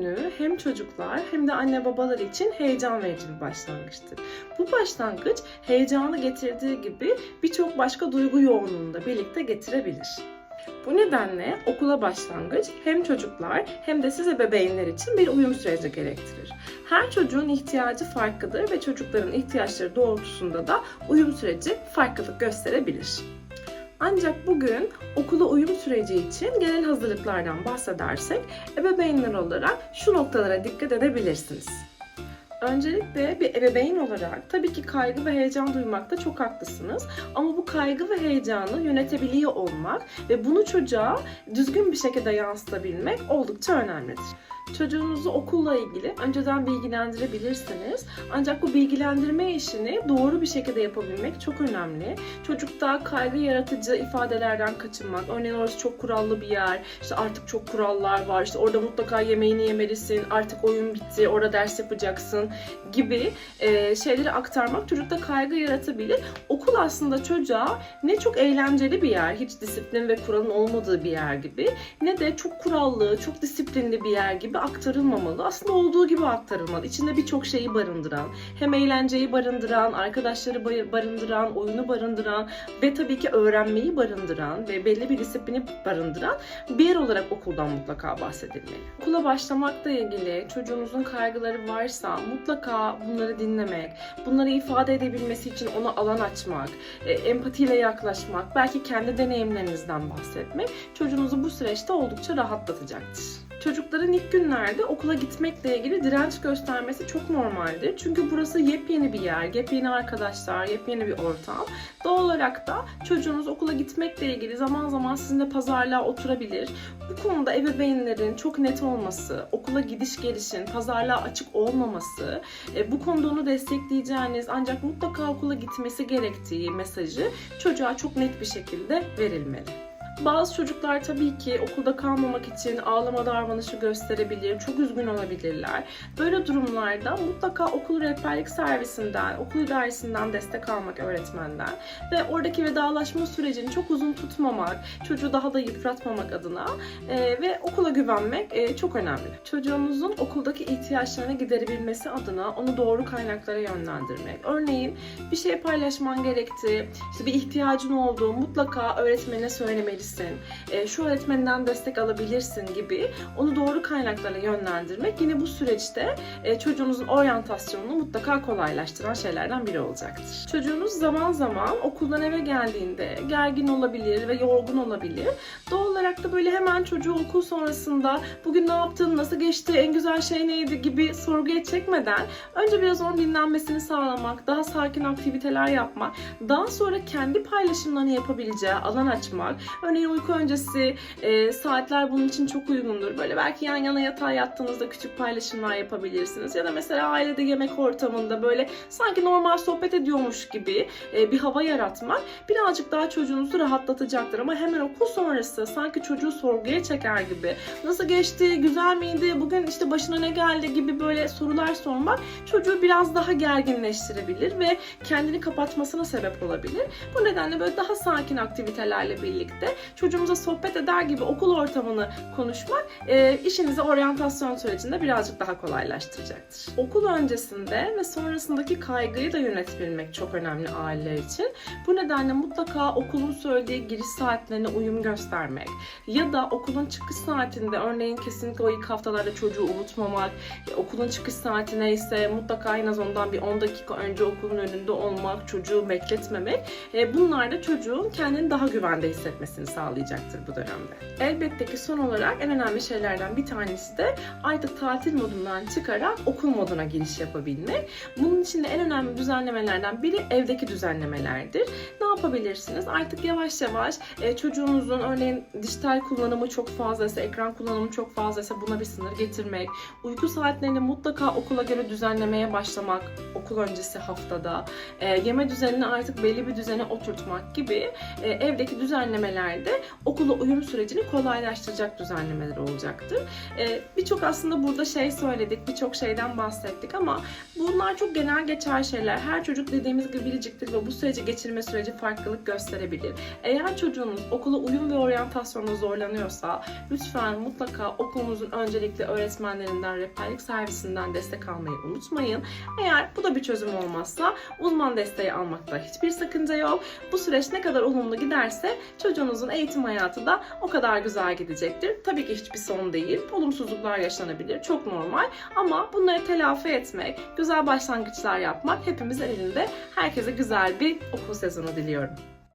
günü hem çocuklar hem de anne babalar için heyecan verici bir başlangıçtır. Bu başlangıç heyecanı getirdiği gibi birçok başka duygu yoğunluğunu da birlikte getirebilir. Bu nedenle okula başlangıç hem çocuklar hem de siz ebeveynler için bir uyum süreci gerektirir. Her çocuğun ihtiyacı farklıdır ve çocukların ihtiyaçları doğrultusunda da uyum süreci farklılık gösterebilir. Ancak bugün okula uyum süreci için genel hazırlıklardan bahsedersek ebeveynler olarak şu noktalara dikkat edebilirsiniz. Öncelikle bir ebeveyn olarak tabii ki kaygı ve heyecan duymakta çok haklısınız. Ama bu kaygı ve heyecanı yönetebiliyor olmak ve bunu çocuğa düzgün bir şekilde yansıtabilmek oldukça önemlidir. Çocuğunuzu okulla ilgili önceden bilgilendirebilirsiniz. Ancak bu bilgilendirme işini doğru bir şekilde yapabilmek çok önemli. Çocukta kaygı yaratıcı ifadelerden kaçınmak. Örneğin orası çok kurallı bir yer. İşte artık çok kurallar var. İşte orada mutlaka yemeğini yemelisin. Artık oyun bitti. Orada ders yapacaksın gibi e, şeyleri aktarmak çocukta kaygı yaratabilir. Okul aslında çocuğa ne çok eğlenceli bir yer, hiç disiplin ve kuralın olmadığı bir yer gibi ne de çok kurallı, çok disiplinli bir yer gibi aktarılmamalı. Aslında olduğu gibi aktarılmalı. İçinde birçok şeyi barındıran, hem eğlenceyi barındıran, arkadaşları barındıran, oyunu barındıran ve tabii ki öğrenmeyi barındıran ve belli bir disiplini barındıran bir yer olarak okuldan mutlaka bahsedilmeli. Okula başlamakla ilgili çocuğunuzun kaygıları varsa mutlaka bunları dinlemek, bunları ifade edebilmesi için ona alan açmak, e, empatiyle yaklaşmak, belki kendi deneyimlerinizden bahsetmek çocuğunuzu bu süreçte oldukça rahatlatacaktır. Çocukların ilk günlerde okula gitmekle ilgili direnç göstermesi çok normaldir. Çünkü burası yepyeni bir yer, yepyeni arkadaşlar, yepyeni bir ortam. Doğal olarak da çocuğunuz okula gitmekle ilgili zaman zaman sizinle pazarlığa oturabilir. Bu konuda ebeveynlerin çok net olması, okula gidiş gelişin pazarlığa açık olmaması, e, bu konuda onu destekleyeceğiniz ancak mutlaka okula gitmesi gerektiği mesajı çocuğa çok net bir şekilde verilmeli. Bazı çocuklar tabii ki okulda kalmamak için ağlama davranışı gösterebilir, çok üzgün olabilirler. Böyle durumlarda mutlaka okul rehberlik servisinden, okul idaresinden destek almak öğretmenden ve oradaki vedalaşma sürecini çok uzun tutmamak, çocuğu daha da yıpratmamak adına e, ve okula güvenmek e, çok önemli. Çocuğunuzun okuldaki ihtiyaçlarını giderebilmesi adına onu doğru kaynaklara yönlendirmek. Örneğin bir şey paylaşman gerekti, işte bir ihtiyacın olduğu mutlaka öğretmenine söylemelisin. E, şu öğretmeninden destek alabilirsin gibi onu doğru kaynaklara yönlendirmek yine bu süreçte e, çocuğunuzun oryantasyonunu mutlaka kolaylaştıran şeylerden biri olacaktır. Çocuğunuz zaman zaman okuldan eve geldiğinde gergin olabilir ve yorgun olabilir. Doğal olarak da böyle hemen çocuğu okul sonrasında bugün ne yaptın, nasıl geçti, en güzel şey neydi gibi sorguya çekmeden önce biraz onun dinlenmesini sağlamak, daha sakin aktiviteler yapmak, daha sonra kendi paylaşımlarını yapabileceği alan açmak. Örneğin uyku öncesi e, saatler bunun için çok uygundur. Böyle belki yan yana yatağa yattığınızda küçük paylaşımlar yapabilirsiniz. Ya da mesela ailede yemek ortamında böyle sanki normal sohbet ediyormuş gibi e, bir hava yaratmak birazcık daha çocuğunuzu rahatlatacaktır. Ama hemen okul sonrası sanki çocuğu sorguya çeker gibi nasıl geçti, güzel miydi, bugün işte başına ne geldi gibi böyle sorular sormak çocuğu biraz daha gerginleştirebilir ve kendini kapatmasına sebep olabilir. Bu nedenle böyle daha sakin aktivitelerle birlikte çocuğumuza sohbet eder gibi okul ortamını konuşmak e, işinizi oryantasyon sürecinde birazcık daha kolaylaştıracaktır. Okul öncesinde ve sonrasındaki kaygıyı da yönetebilmek çok önemli aileler için. Bu nedenle mutlaka okulun söylediği giriş saatlerine uyum göstermek ya da okulun çıkış saatinde örneğin kesinlikle o ilk haftalarda çocuğu unutmamak, e, okulun çıkış saati neyse mutlaka en az ondan bir 10 dakika önce okulun önünde olmak, çocuğu bekletmemek. E, bunlar da çocuğun kendini daha güvende hissetmesini sağlayacaktır bu dönemde. Elbette ki son olarak en önemli şeylerden bir tanesi de artık tatil modundan çıkarak okul moduna giriş yapabilmek. Bunun için de en önemli düzenlemelerden biri evdeki düzenlemelerdir. Ne yapabilirsiniz? Artık yavaş yavaş e, çocuğunuzun örneğin dijital kullanımı çok fazlaysa, ekran kullanımı çok fazlaysa buna bir sınır getirmek, uyku saatlerini mutlaka okula göre düzenlemeye başlamak okul öncesi haftada, e, yeme düzenini artık belli bir düzene oturtmak gibi e, evdeki düzenlemeler düzenlemelerde okula uyum sürecini kolaylaştıracak düzenlemeler olacaktır. Ee, birçok aslında burada şey söyledik, birçok şeyden bahsettik ama bunlar çok genel geçer şeyler. Her çocuk dediğimiz gibi biriciktir ve bu süreci geçirme süreci farklılık gösterebilir. Eğer çocuğunuz okula uyum ve oryantasyonda zorlanıyorsa lütfen mutlaka okulunuzun öncelikle öğretmenlerinden, rehberlik servisinden destek almayı unutmayın. Eğer bu da bir çözüm olmazsa uzman desteği almakta hiçbir sakınca yok. Bu süreç ne kadar olumlu giderse çocuğunuzun eğitim hayatı da o kadar güzel gidecektir. Tabii ki hiçbir son değil. Olumsuzluklar yaşanabilir. Çok normal. Ama bunları telafi etmek, güzel başlangıçlar yapmak hepimizin elinde. Herkese güzel bir okul sezonu diliyorum. superior.